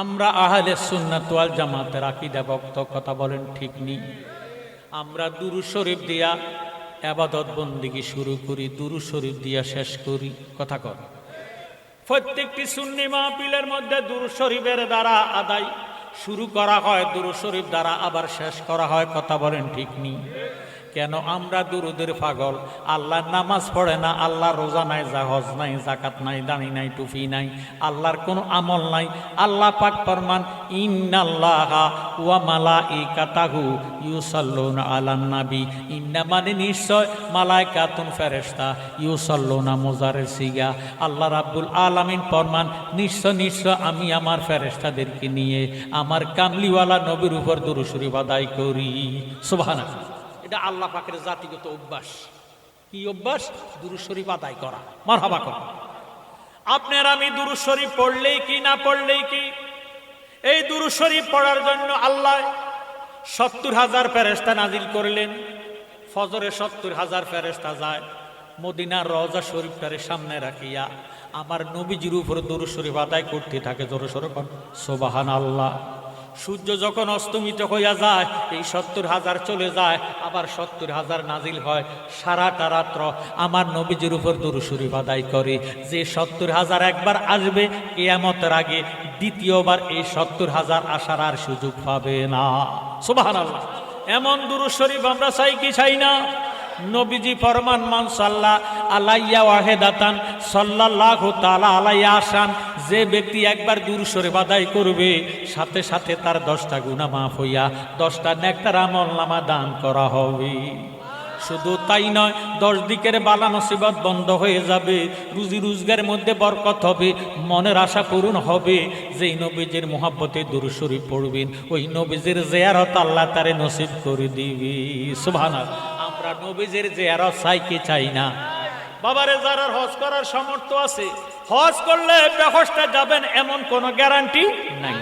আমরা আহলে সুন্নাত ওয়াল জামাতের আকিদা ভক্ত, কথা বলেন ঠিক নেই আমরা দুরু শরীফ দিয়া আবাদত বন্দিগি শুরু করি, দুরু শরীফ দিয়া শেষ করি, কথা কর প্রত্যেকটি সুন্নি মাহপিলের মধ্যে দুরু শরীফের দ্বারা আদায় শুরু করা হয়, দুরু শরীফ দ্বারা আবার শেষ করা হয়, কথা বলেন ঠিক নেই কেন আমরা দুরুদের পাগল? আল্লাহর নামাজ পড়ে না আল্লাহ রোজা নাই জাহজ নাই জাকাত নাই দানি নাই টুফি নাই, আল্লাহর কোনো আমল নাই। আল্লাহ পাক ফরমান ওয়া নাবি। মানে নিশ্চয় আলামিন ফরমান, নিশ্চয় নিশ্চয় আমি আমার নিয়ে আমার কামলিওয়ালা নবীর উপর দুরূদ শরীফ আদায় করি। সুবহানাল্লাহ। এটা আল্লাহ পাকের জাতিগত অভ্যাস। কি অভ্যাস? দুরু শরীফ আদায় করা। মারহাবা করা। আপনার আমি দুরু শরীফ পড়লেই কি, না পড়লেই কি? এই দুরু শরীফ পড়ার জন্য আল্লাহ সত্তর হাজার ফেরেস্তা নাজিল করলেন। ফজরে সত্তর হাজার ফেরেস্তা যায়, মদিনার রজা শরীফটারে সামনে রাখিয়া আমার নবীজির উপর দুরু শরীফ আদায় করতে থাকে। জোর সরকম সোবাহান আল্লাহ সূর্য যখন অস্তমিত হইয়া যায়, এই সত্তর হাজার চলে যায়, আবার সত্তর হাজার নাজিল হয়। সারাটা রাত্র আমার নবীজির উপর দুরুসুরি আদায় করে। যে সত্তর হাজার একবার আসবে, কেয়ামতের আগে দ্বিতীয়বার এই সত্তর হাজার আসার আর সুযোগ পাবে না। আল্লাহ এমন দুরু শরীফ আমরা চাই কি চাই না? নবীজি ফরমান, মান সাল্লাহ আলাইয়া ওয়াহেদাতান, সাল্লাল্লাহু তাআলা আলাইয়া আসান। যে ব্যক্তি একবার দূর সরে বাদাই করবে, সাথে সাথে তার দশটা গুণা মাফ হইয়া দশটা নেকটার আমল নামা দান করা হবে। শুধু তাই নয়, দশ দিকের বালা নসিবত বন্ধ হয়ে যাবে, রুজি রোজগারের মধ্যে বরকত হবে, মনের আশা পূরণ হবে। যেই নবীজের মোহাব্বতে দূর শরীফ পড়বেন, ওই নবীজের জেয়ারত আল্লাহ তারে নসিব করে দিবি। সুবহানাল্লাহ। আমরা নবীজের জেয়ারত চাই কি চাই না? বাবারে, যারা হজ করার সামর্থ্য আছে, হজ করলে বেহসটা যাবেন এমন কোনো গ্যারান্টি নাই।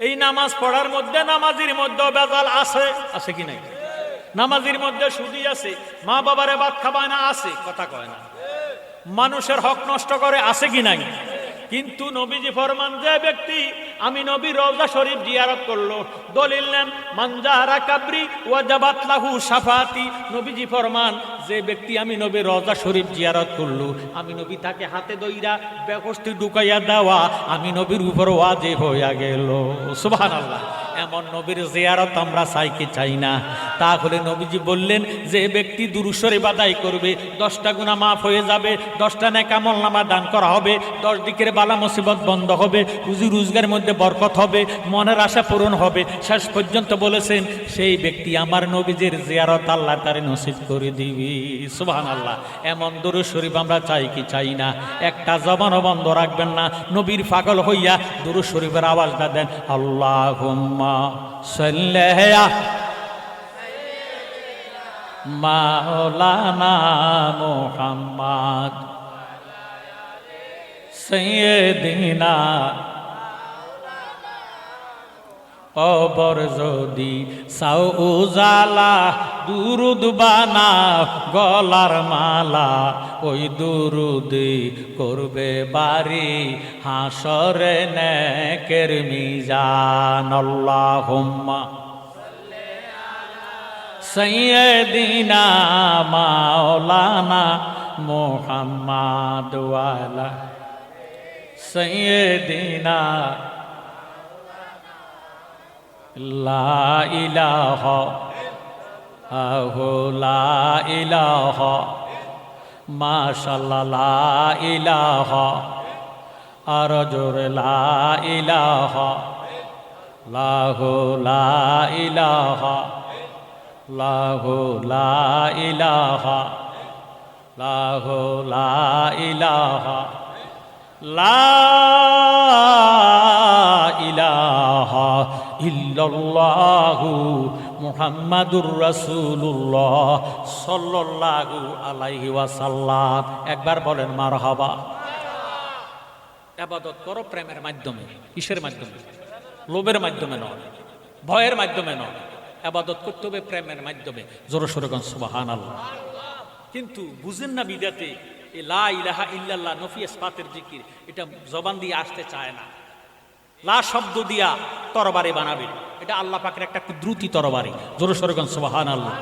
এই নামাজ পড়ার মধ্যে নামাজির মধ্যে বেজাল আছে আছে কি নাই? নামাজির মধ্যে সুদি আছে, মা বাবারে ভাত খাবায় না আছে, কথা কয় না। মানুষের হক নষ্ট করে আছে কি নাই? কিন্তু নবীজি ফরমান যে ব্যক্তি আমি নবী রওজা শরীফ জিয়ারত করল। দলিল নেন মানজারা কাবরি ওয়াজাবাত লাহু সাফাতি নবীজি ফরমান, যে ব্যক্তি আমি নবী রওজা শরীফ জিয়ারত করল, আমি নবী তাকে হাতে দইরা ব্যবস্থি ঢুকাইয়া দেওয়া, আমি নবীর উপর ওয়াজে হইয়া গেল। সুবাহ আল্লাহ এমন নবীর জিয়ারত আমরা চাই চাই না? তাহলে নবীজি বললেন, যে ব্যক্তি দুরুসরে বাদাই করবে, দশটা গুণা মাফ হয়ে যাবে, দশটা নেকামল নামা দান করা হবে, দশ দিকের বালা মুসিবত বন্ধ হবে, রুজি রোজগারের মধ্যে বরকত হবে, মনের আশা পূরণ হবে। শেষ পর্যন্ত বলেছেন, সেই ব্যক্তি আমার নবীজির জিয়ারত আল্লাহ তারে নসিব করে দিবি। সুবহান আল্লাহ এমন দুরু শরীফ আমরা চাই কি চাই না। একটা জবানও বন্ধ রাখবেন না। নবীর পাগল হইয়া দুরু শরীফের আওয়াজটা দেন আল্লাহ মাওলানা মোহাম্মদ সৈয়দিনা কবর যদি সাউ উজালা, দুরুদ বানা গলার মালা, ওই দুরুদে করবে বাড়ি, হাসরে নেকের মিজান, আল্লাহুম্মা সৈয়দিনা মাওলানা মোহাম্মদ ওয়ালা সৈয়দিনা লা ইলাহা আহো, লা ইলাহা আর জোরে ইলাহা লাহো ইলাহা লাহো ইলাহা লাহো ইলাহা, লা ইলাহা। ইল্লাল্লাহু মুহাম্মাদুর রাসূলুল্লাহ সাল্লাল্লাহু আলাইহি ওয়াসাল্লাম। একবার বলেন, মারহাবা। আবাদত করো প্রেমের মাধ্যমে, কিসের মাধ্যমে? লোভের মাধ্যমে নয়, ভয়ের মাধ্যমে নয়। আবাদত করতে হবে প্রেমের মাধ্যমে। জোরে সোরে সুবাহান আল্লাহ কিন্তু বুঝেন না বিদাতে লা ইলাহা ইল্লাল্লাহ, নফি ইসপাতের জিকির, এটা জবান দিয়ে আসতে চায় না। লা শব্দ দিয়া তরবারে বানাবে। এটা আল্লাহ পাকের একটা কুদ্রুতি তরবারে। জোর সরগন সুবাহান আল্লাহ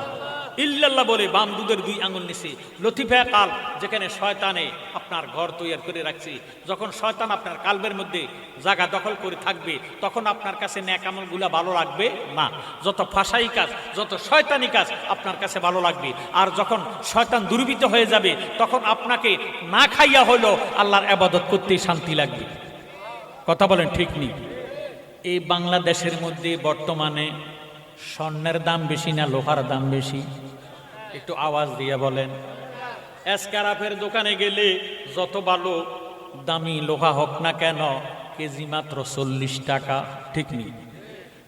ইল্লাল্লাহ বলে, বাম দুধের দুই আঙুল নিচে লতিফা কাল, যেখানে শয়তানে আপনার ঘর তৈরি করে রাখছে। যখন শয়তান আপনার কালবের মধ্যে জায়গা দখল করে থাকবে, তখন আপনার কাছে ন্যাক আমলগুলা ভালো লাগবে না। যত ফাঁসাই কাজ, যত শয়তানি কাজ আপনার কাছে ভালো লাগবে। আর যখন শয়তান দুর্বৃত হয়ে যাবে, তখন আপনাকে না খাইয়া হলো আল্লাহর আবাদত করতেই শান্তি লাগবে। কথা বলেন, ঠিক নেই। এই বাংলাদেশের মধ্যে বর্তমানে স্বর্ণের দাম বেশি না লোহার দাম বেশি? একটু আওয়াজ দিয়ে বলেন। এসকারাফের দোকানে গেলে যত ভালো দামি লোহা হোক না কেন, কেজি মাত্র চল্লিশ টাকা, ঠিক নেই।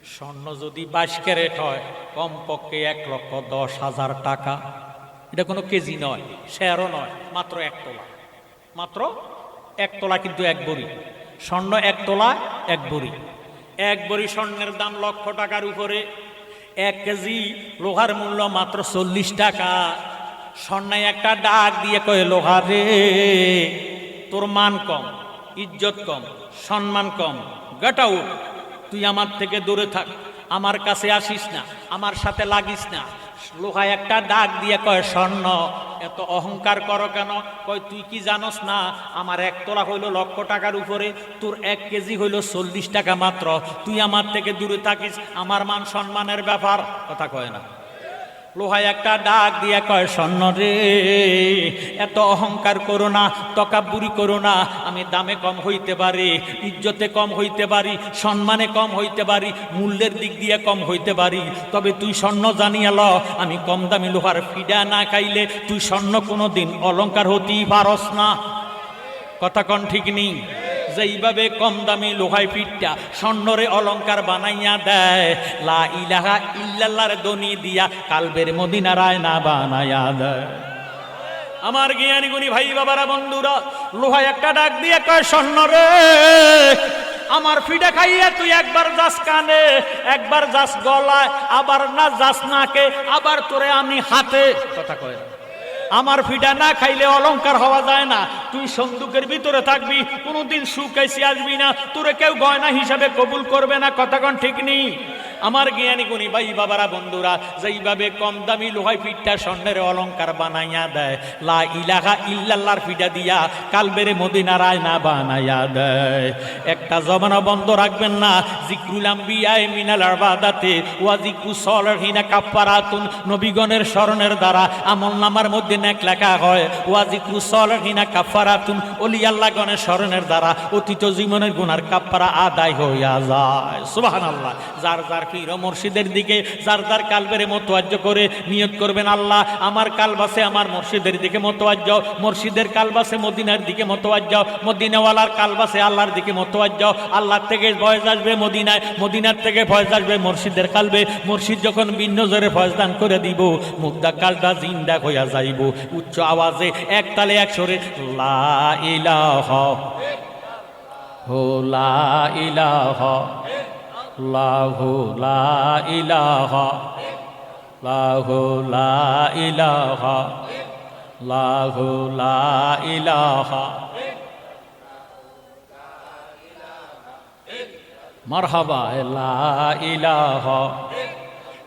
স্বর্ণ যদি বাইশ ক্যারেট হয়, কমপক্ষে এক লক্ষ দশ হাজার টাকা। এটা কোনো কেজি নয়, শেয়ারও নয়, মাত্র এক তোলা। মাত্র এক তোলা কিন্তু এক বড়ি। স্বর্ণ এক তোলা, এক বড়ি। এক বড়ি স্বর্ণের দাম লক্ষ টাকার উপরে। এক কেজি লোহার মূল্য মাত্র চল্লিশ টাকা। স্বর্ণায় একটা ডাক দিয়ে কয়ে, লোহা রে, তোর মান কম, ইজ্জত কম, সম্মান কম। গাটাউ তুই আমার থেকে দূরে থাক। আমার কাছে আসিস না, আমার সাথে লাগিস না। লোহা একটা ডাক দিয়ে কয়, স্বর্ণ এত অহংকার করো কেন? কয়, তুই কি জানস না, আমার এক তোলা হইল লক্ষ টাকার উপরে, তোর এক কেজি হইল চল্লিশ টাকা মাত্র। তুই আমার থেকে দূরে থাকিস, আমার মান সম্মানের ব্যাপার। কথা কয় না। লোহায় একটা ডাক দিয়ে কয়, স্বর্ণ রে, এত অহংকার করো না তকাবুরি করো না, আমি দামে কম হইতে পারি, ইজ্জতে কম হইতে পারি, সম্মানে কম হইতে পারি, মূল্যের দিক দিয়ে কম হইতে পারি, তবে তুই স্বর্ণ জানিয়ে ল, আমি কম দামি লোহার ফিডা না খাইলে তুই স্বর্ণ কোনো দিন অলঙ্কার হতেই পারস না। কথা কন ঠিক নেই। যেইভাবে কম দামি লোহাই পিঠটা স্বর্ণরে অলংকার বানাইয়া দেয়, লা ইলাহা ইল্লাল্লাহর দনি দিয়া কালবের মদিনারায় না বানাইয়া দেয় আমার জ্ঞানী গুণী ভাই বাবারা, বন্ধুরা, লোহায় একটা ডাক দিয়ে কয় স্বর্ণ রে আমার ফিডা খাইয়ে তুই একবার যাস কানে, একবার যাস গলায়, আবার না যাস নাকে, আবার তোরে আমি হাতে, কথা কয়। আমার ফিডা না খাইলে অলংকার হওয়া যায় না। তুই সন্দুকের ভিতরে থাকবি, কোনোদিন সুখ এসে আসবি না। তোরে কেউ গয়না হিসাবে কবুল করবে না কথাক্ষণ ঠিক নেই। আমার জ্ঞানী গুণী ভাই বাবারা, বন্ধুরা, যেইভাবে কম দামি লোহাই ফিটটা স্বর্ণের অলংকার বানাইয়া দেয়, লা ইলাহা ইল্লাল্লাহর পিঠা দিয়া কালবেরে মদিনারায় না বানাইয়া দেয়। একটা জমানা বন্ধ রাখবেন না, জিক্রুল আম্বিয়ায় মিনাল ওয়া জিক্রু সলহিনা কাফারাতুন নবীগণের স্মরণের দ্বারা আমল নামার মধ্যে নেক লেখা হয়, ওয়া জিক্রু সলহিনা কাফারাতুন ওলি আল্লাহ গণের স্মরণের দ্বারা অতীত জীবনের গুনার কাফারা আদায় হইয়া যায়। সুবহানাল্লাহ, যার যার পীর ও মুর্শিদের দিকে যার যার কালবের মতোয়াজ্য করে নিয়ত করবেন আল্লাহ, আমার কালবাসে আমার মুর্শিদের দিকে মতোয়াজ্য, মুর্শিদের কালবাসে মদিনার দিকে মতোয়াজ্য, মদিনাওয়ালার কালবাসে আল্লাহর দিকে মতোয়াজ্য, আল্লাহর থেকে ভয়েস আসবে মদিনায়, মদিনার থেকে ভয়েস আসবে মুর্শিদের কালবে, মুর্শিদ যখন ভিন্ন জোরে ভয়েস দান করে দিব, মুদ্রা কালটা জিন্দা হইয়া যাইব, উচ্চ আওয়াজে এক তালে এক সরে, লা ইলাহা হো লা ইলাহা। লাহু লা ইলাহা লাহু লা ইলাহা লাহু লা ইলাহা মারহাবা লা ইলাহা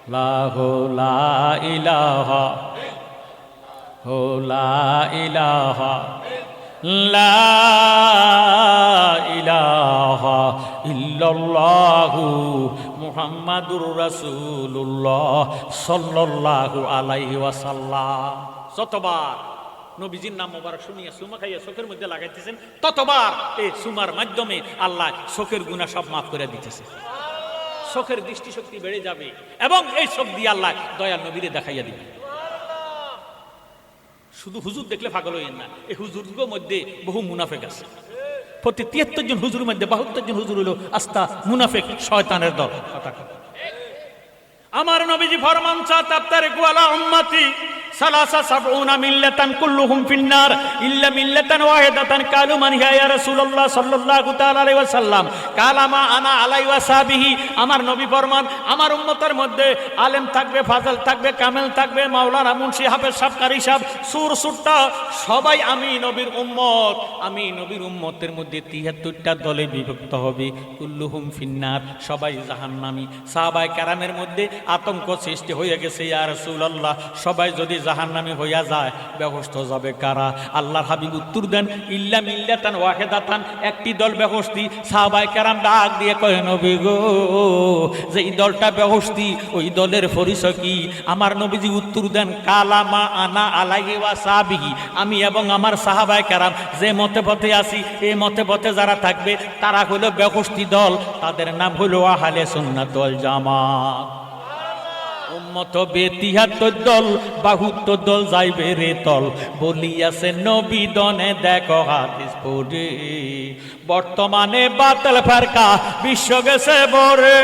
লাহু লা ইলাহা হো লা ইলাহা লা ইলাহা ইল্লাল্লাহু মুহাম্মাদুর রাসূলুল্লাহ সাল্লাল্লাহু আলাইহি ওয়াসাল্লাম। যতবার নবীজির নাম মোবারক শুনিয়া সুমা খাইয়া চোখের মধ্যে লাগাইতেছেন, ততবার এই সুমার মাধ্যমে আল্লাহ চোখের গুণা সব মাফ করে দিতেছে। চোখের দৃষ্টিশক্তি বেড়ে যাবে এবং এই চোখ দিয়ে আল্লাহ দয়াল নবীরে দেখাইয়া দিবে শুধু হুজুর দেখলে পাগল হইয়েন না, এই হুজুরগুলোর মধ্যে বহু মুনাফেক আছে। প্রতি তিয়াত্তর জন হুজুরের মধ্যে বাহাত্তর জন হুজুর হলো আস্তা মুনাফেক শয়তানের দল। আমার নবীজি ফরমান চা তাপ্তারে গোয়ালা উম্মতি আমার মধ্যে আলেম থাকবে সুর সুরটা সবাই আমি নবীর উম্মত, আমি নবীর উম্মতের মধ্যে তিয়াত্তরটা দলে বিভক্ত হবে। কুল্লুহুম ফিন্নার, সবাই জাহান্নামী। সাহাবায়ে কেরামের মধ্যে আতঙ্ক সৃষ্টি হয়ে গেছে, ইয়া রাসূলুল্লাহ। সবাই যদি জাহান্নামী হইয়া যায় ব্যবস্থ যাবে কারা? আল্লাহর হাবিব উত্তর দেন, ইল্লা মিল্লাতান ওয়াহিদাতান। একটি দল ব্যবস্থি সাহাবায়ে কেরাম ডাক দিয়ে কয়, নবী গো, যে এই দলটা ব্যবস্থি ওই দলের পরিচয় কি? আমার নবীজি উত্তর দেন, কালামা আনা আলাইহি ওয়া সাহাবিহি আমি এবং আমার সাহাবাই কেরাম যে মতে পথে আছি এই মতে পথে যারা থাকবে, তারা হলো ব্যবস্থি দল। তাদের নাম হলো আহলে সুন্নাত জামাত। উম্মত বেতিহাত্তর দল বাহুত্তর দল যাইবে রে তল। বলিয়াছে নবী দনে দেখো হাদিস পড়ে। বর্তমানে বাতল ফারকা, বিশ্ব গেছে বরে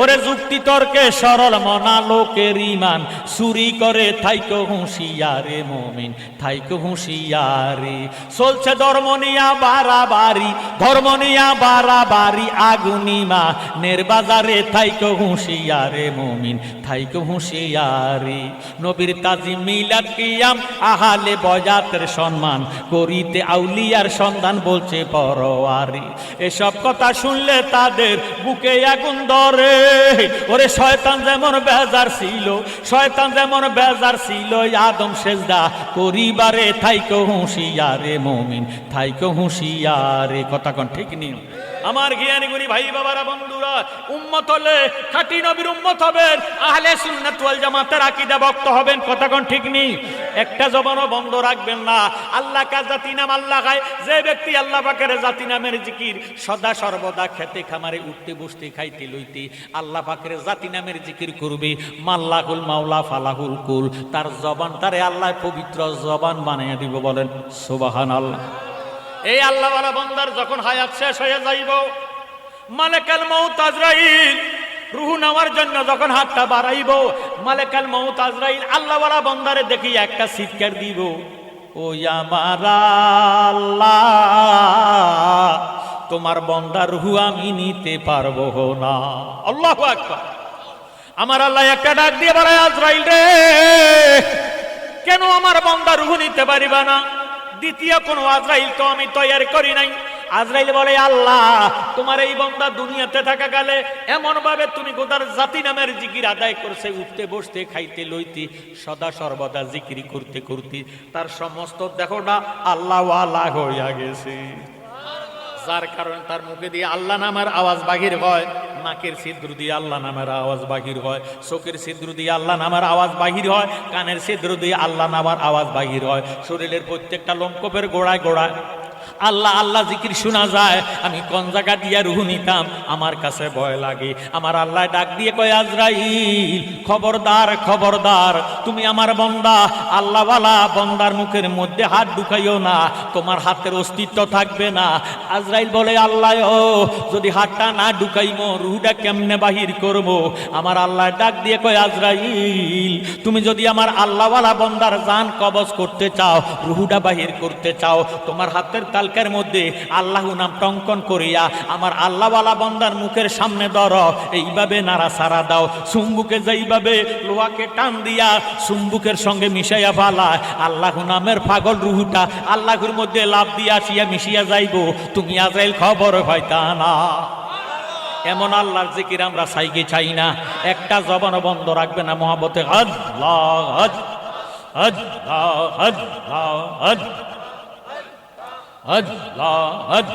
ওরে যুক্তি তর্কে সরল মনা লোকের ইমান চুরি করে থাইকো হুঁশিয়ারে মমিন, থাইকো হুঁশিয়ারে। চলছে ধর্মনিয়া বাড়াবাড়ি ধর্মনিয়া বাড়াবাড়ি আগুনিমা নেরবাজারে থাইকো হুঁশিয়ারে মমিন, থাইকো হুঁশিয়ারে। নবীর তাজি মিলাদ কিয়াম, আহালে বজাতের সম্মান করিতে আউলিয়ার সন্ধান বলছে পরোয়ারি এসব কথা শুনলে তাদের বুকে আগুন ধরে। ওরে শয়তান যেমন বেজার ছিল, শয়তান যেমন বেজার ছিল আদম সেজদা করিবারে থাইকো হুঁশিয়ারে, মমিন থাইকো হুঁশিয়ারে। কথা কন ঠিক নেই আমার জ্ঞানী গুণী ভাই বাবারা, বন্ধুরা, উম্মত হলে খাঁটি নবীর উম্মত হবেন, আহলে সুন্নাত জামাতের আকীদা ভক্ত হবেন কথা ঠিক নেই। একটা জবানও বন্ধ রাখবেন না। আল্লাহ কা জাতি নাম আল্লাহ খায়। যে ব্যক্তি আল্লাহ পাকের জাতি নামের জিকির সদা সর্বদা খেতে খামারে উঠতে, বসতে, খাইতে, লইতে আল্লাহ পাকের জাতি নামের জিকির করবে। মাল্লাহুল মাওলা ফালাহুল কুল। তার জবান, তারে আল্লাহ পবিত্র জবান বানিয়ে দিব বলেন সুবাহান আল্লাহ এই আল্লাহওয়ালা বন্দার যখন হায়াত শেষ হয়ে যাইব, মালেকাল মৌত আজরাইল, রুহু নেওয়ার জন্য যখন হাতটা বাড়াইব, মালেকাল মৌত আজরাইল আল্লাহওয়ালা বন্দারে দেখি একটা চিৎকার দিব। ও আমার আল্লাহ, তোমার বন্দার রুহু আমি নিতে পারব না। আল্লাহ আকবার। আমার আল্লাহ একটা ডাক দিয়ে বলে, আজরাইল রে, কেন আমার বন্দা রুহু নিতে পারিবা না? দ্বিতীয় কোন আজরাইল তো আমি তৈরি করি নাই। আজরাইল বলে, আল্লাহ, তোমার এই বন্দা দুনিয়াতে থাকা গেলে এমন ভাবে তুমি গোদার জাতি নামের জিকির আদায় করছে, উঠতে, বসতে, খাইতে, লইতে, সদা সর্বদা জিকিরি করতে করতে। তার সমস্ত, দেখো না আল্লাহ আল্লাহ হইয়া গেছে। যার কারণে তার মুখে দিয়ে আল্লাহ নামের আওয়াজ বাহির হয়, নাকের ছিদ্র দিয়ে আল্লাহ নামের আওয়াজ বাহির হয়, চোখের ছিদ্র দিয়ে আল্লাহ নামের আওয়াজ বাহির হয়, কানের ছিদ্র দিয়ে আল্লাহ নামার আওয়াজ বাহির হয়। শরীরের প্রত্যেকটা লঙ্কপের গোড়ায় গোড়ায় আল্লাহ আল্লাহ জিকির শোনা যায়। আমি কোন জায়গা দিয়া রুহু নিতাম? আমার কাছে ভয় লাগে। আমার আল্লাহ ডাক দিয়ে কয়, আজরাইল, খবরদার খবরদার, তুমি আমার বন্দা। আল্লাহওয়ালা বন্দার মুখের মধ্যে হাত ঢুকাইও না। তোমার হাতের অস্তিত্ব থাকবে না। আজরাইল বলে, আল্লাহ যদি হাতটা না ঢুকাইমো, রুহুটা কেমনে বাহির করব? আমার আল্লাহ ডাক দিয়ে কয়, আজরাইল, তুমি যদি আমার আল্লাহওয়ালা বন্দার জান কবজ করতে চাও, রুহুটা বাহির করতে চাও, তোমার হাতের তালকার মধ্যে আল্লাহ নাম টঙ্কন করিয়া আমার আল্লাহওয়ালা বন্দার মুখের সামনে ধর, এইভাবে নাড়া সারা দাও। চুম্বুকে যেইভাবে লোহাকে টান দিয়া চুম্বুকের সঙ্গে মিশাইয়া ফালা, আল্লাহ নামের পাগল রুহুটা আল্লাহর মধ্যে লাভ দিয়া আসিয়া মিশিয়া যাইব, তুমি আজরাইল খবর হয়তা না এমন আল্লাহর জিকির আমরা চাইকে চাই না। একটা জবান বন্ধ রাখবে না মহাবতে হজ হজ হজ হজ হজ আল্লাহ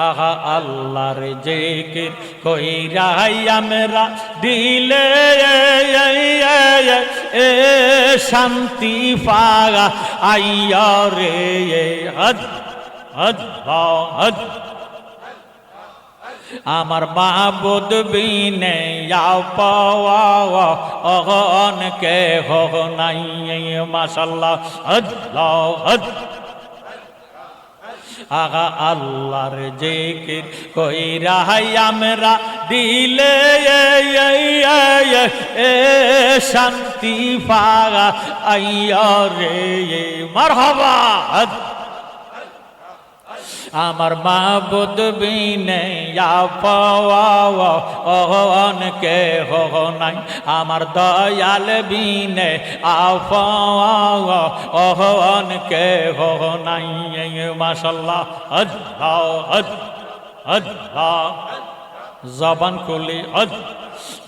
আহা আল্লাহর জেকে কইরাই আমরা দিলে এ শান্তি পাগা আইয়া রে হজ হজ হজ আমার মাবুদ বিনে পাওয়া অহন কে হো নাই মাসাল্লাহ হজ হজ আগা আল্লাহর জেকির কইরা আমরা দিলে এ শান্তি পাগা আইয়া রে মারহাবা। আমার মা বুধ বিনে পাওয়ান কে হো নাই। আমার দয়াল বিনে আফাওয়ান কে হো নাই। মাশাল্লাহ। আল্লাহ আল্লাহ জবান খুলি।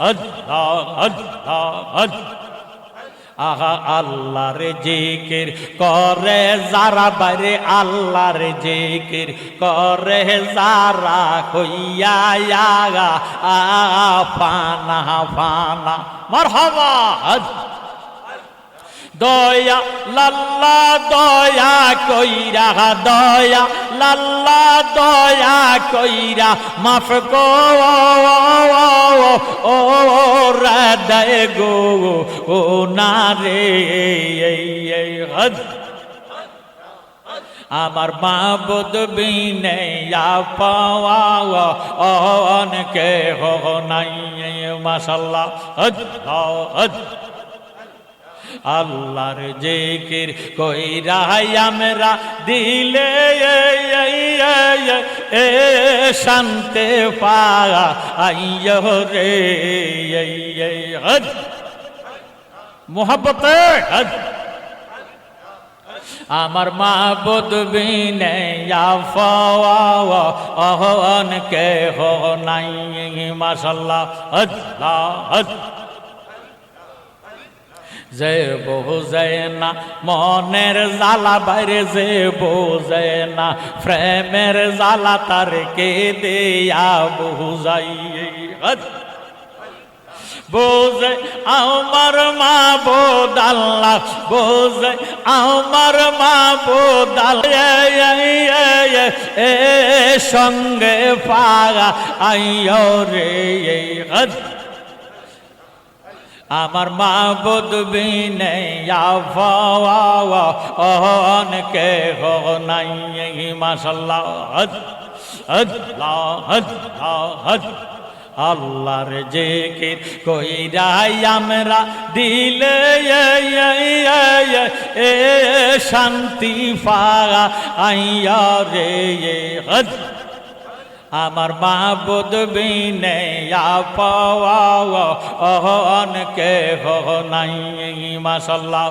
আল্লাহ আল্লাহ আল্লাহ। আহা, আল্লাহর জিকির করে যারা, বাইরে আল্লাহর জিকির করে যারা আগা আ ফানা ফানা, মারহাবা দয়া, লাল্লা দয়া কইরা, দয়া, লাল্লা দয়া কইরা, মাফ কো, ও রাধে গো ও না রে হদ। আমার মা বুধ বিনে পাওয়া অনকে হো নাই মাসাল্লাহ হদ হদ। আল্লাহর জেকির কইরা আমরা দিলে এ শান্তে পায়া আইয় রে, মোহাব্বতে। আমার মা বুধ বিনে অহন কে হো নাই মাসাল্লাহ আল্লাহ আল্লাহ যে বোঝে না। মনের জ্বালা বাইরে যে বোঝে না। প্রেমের জ্বালা তার কে দেয়া বুঝাই বোঝে আমার মা বোদ আল্লাহ বোঝে আমার মা বোদ এ সঙ্গে পাগা আইয় রে আমার মা বুধ বিনে অহন কে হো নাই মাসাল্লাহ আল্লাহর জেকির কইরাই আমরা দিলে এ শান্তি পাগা, আইয়া রে হদ। আমার মা বুধ বিনে পাওয়ান কে হো নাই মাসাল্লাহ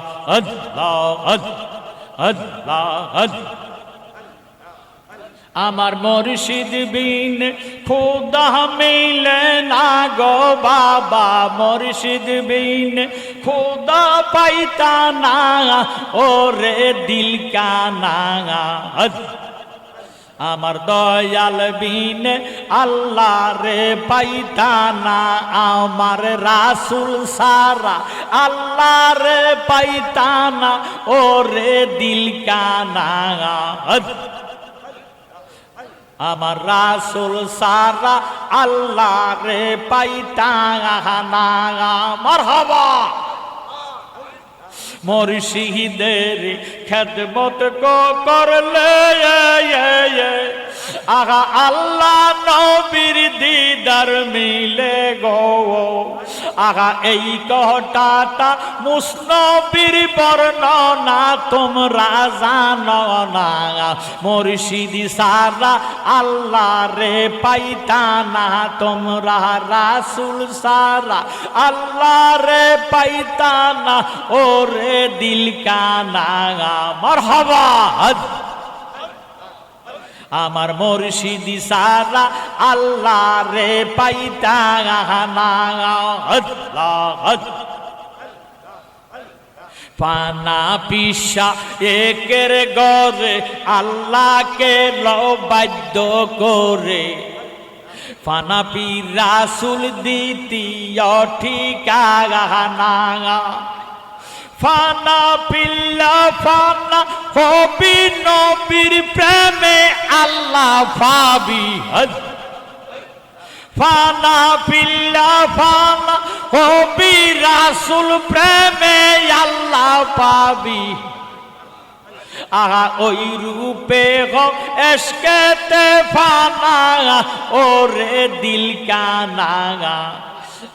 আমার মুর্শিদ বিন খুদা মিলে না গো বাবা, মুর্শিদ বিন খুদা পাইতা না, ওরে দিল কানা। আমার দয়াল বিন আল্লাহ রে পাইতানা, আমার রাসুল সারা আল্লাহ রে পাইতানা ও রে দিল কানা আমার রাসুল সারা আল্লাহ রে পাইতানা। আমার হবা মুর্শিদের কো করলে আগা আল্লাহ নবীর দিদার মিলে গো। আগা এই কটাটা মুসনবীর বর্ণনা, তোমরা জানো না। মুর্শিদি সারা আল্লাহ রে পাইতানা তোমরা রাসুল সারা আল্লাহ রে পাইতানা ও রে দিল কানা মরহবা। আমার মুর্শিদি সারা আল্লাহ রে পাইতা পানা পিসা একের গরে আল্লাহকে বাধ্য করে। ফানা পি রাসুল দ্বিতীয় ঠিকানা ফানা পিল্লা ফানা হবি নবীর প্রেমে আল্লাহ পাবি ফানা পিল্লা ফানা হবি রাসুল প্রেমে আল্লাহ পাবি। আহা, ওই রূপে গো এসকেতে ফানা, ওরে দিল কানা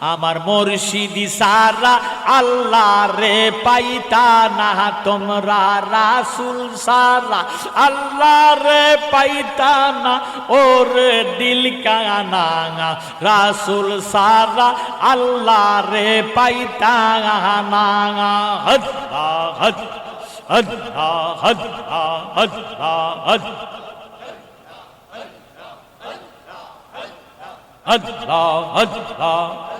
আমার মুর্শিদি সারা আল্লাহ রে পাইতা না তোমরা রাসুল সারা আল্লাহ রে পাইতা না ওরে দিল কানা রাসুল সারা আল্লাহ রে পাইতা না হদ হদ হদ হদ হদ হদ Allah, Allah,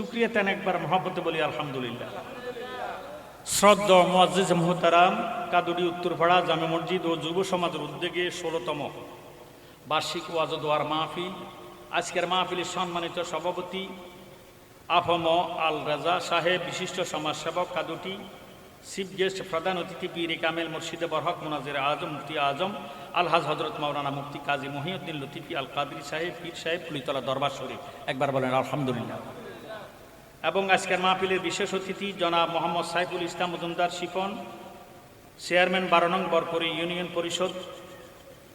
শুক্রিয়া তেন একবার মহাব্বতে বলি, আলহামদুলিল্লাহ। শ্রদ্ধ মুআজ্জিজ মুহতারাম, কাদুরি উত্তরপাড়া জামে মসজিদ ও যুব সমাজের উদ্যোগে ষোলোতম বার্ষিক ওয়াজ দোয়ার মাহফিল। আজকের মাহফিলের সম্মানিত সভাপতি আফম আল রাজা সাহেব, বিশিষ্ট সমাজসেবক কাদুটি, চিফ গেস্ট প্রধান অতিথি পীর কামেল মুর্শিদে বরহক মুনাজের আজম, মুফতি আজম, আলহাজ হজরত মাওলানা মুফতি কাজী মহিউদ্দিন লতিফি আল কাদরি সাহেব, পীর সাহেব পুলিতলা দরবার শরীফ। একবার বলেন, আলহামদুলিল্লাহ। এবং আজকের মাহফিলের বিশেষ অতিথি জনাব মোহাম্মদ সাইফুল ইসলাম মজুমদার শিফন, চেয়ারম্যান বারনং বরপুরি ইউনিয়ন পরিষদ,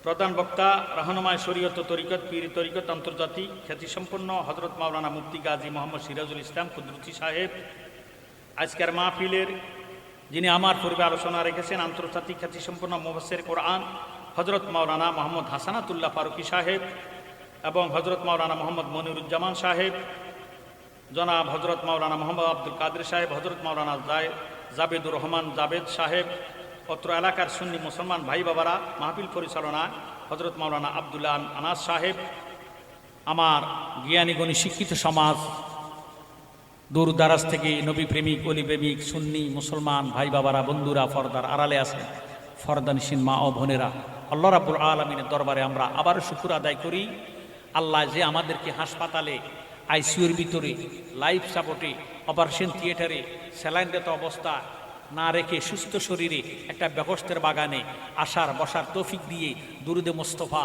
প্রধান বক্তা রাহনুমায় শরীয়ত তরিকত, পীর তরিকত আন্তর্জাতিক, খ্যাতিসম্পন্ন হজরত মাওলানা মুফতি গাজী মোহাম্মদ সিরাজুল ইসলাম কুদরতি সাহেব। আজকের মাহফিলের যিনি আমার পূর্বে আলোচনা রেখেছেন আন্তর্জাতিক খ্যাতিসম্পন্ন মুফাসের কোরআন, হজরত মাওলানা মোহাম্মদ হাসানাতুল্লাহ ফারুকি সাহেব এবং হজরত মাওলানা মোহাম্মদ মনিরুজ্জামান সাহেব জনাব হজরত মাওলানা মোহাম্মদ আব্দুল কাদের সাহেব, হজরত মাওলানা জায়, জাবেদুর রহমান জাবেদ সাহেব, অত্র এলাকার সুন্নি মুসলমান ভাই বাবারা, মাহফিল পরিচালনা হজরত মাওলানা আবদুল্লাহ আনাস সাহেব, আমার জ্ঞানীগণী শিক্ষিত সমাজ দূর দারাজ থেকে নবী প্রেমিক, অলি প্রেমিক, সুন্নি মুসলমান ভাই বাবারা, বন্ধুরা, ফরদার আড়ালে আছেন ফরদানিসীন মা ও বোনেরা, আল্লাহ রাবুল আলমিনের দরবারে আমরা আবারও শুকুর আদায় করি। আল্লাহ যে আমাদেরকে হাসপাতালে আইসিউর ভিতরে লাইফ সাপোর্টে অপারেশন থিয়েটারে স্যালাইনরত অবস্থা, না রেখে সুস্থ শরীরে একটা ব্যবস্থার বাগানে আসার, বসার তৌফিক দিয়ে দুরুদে মোস্তফা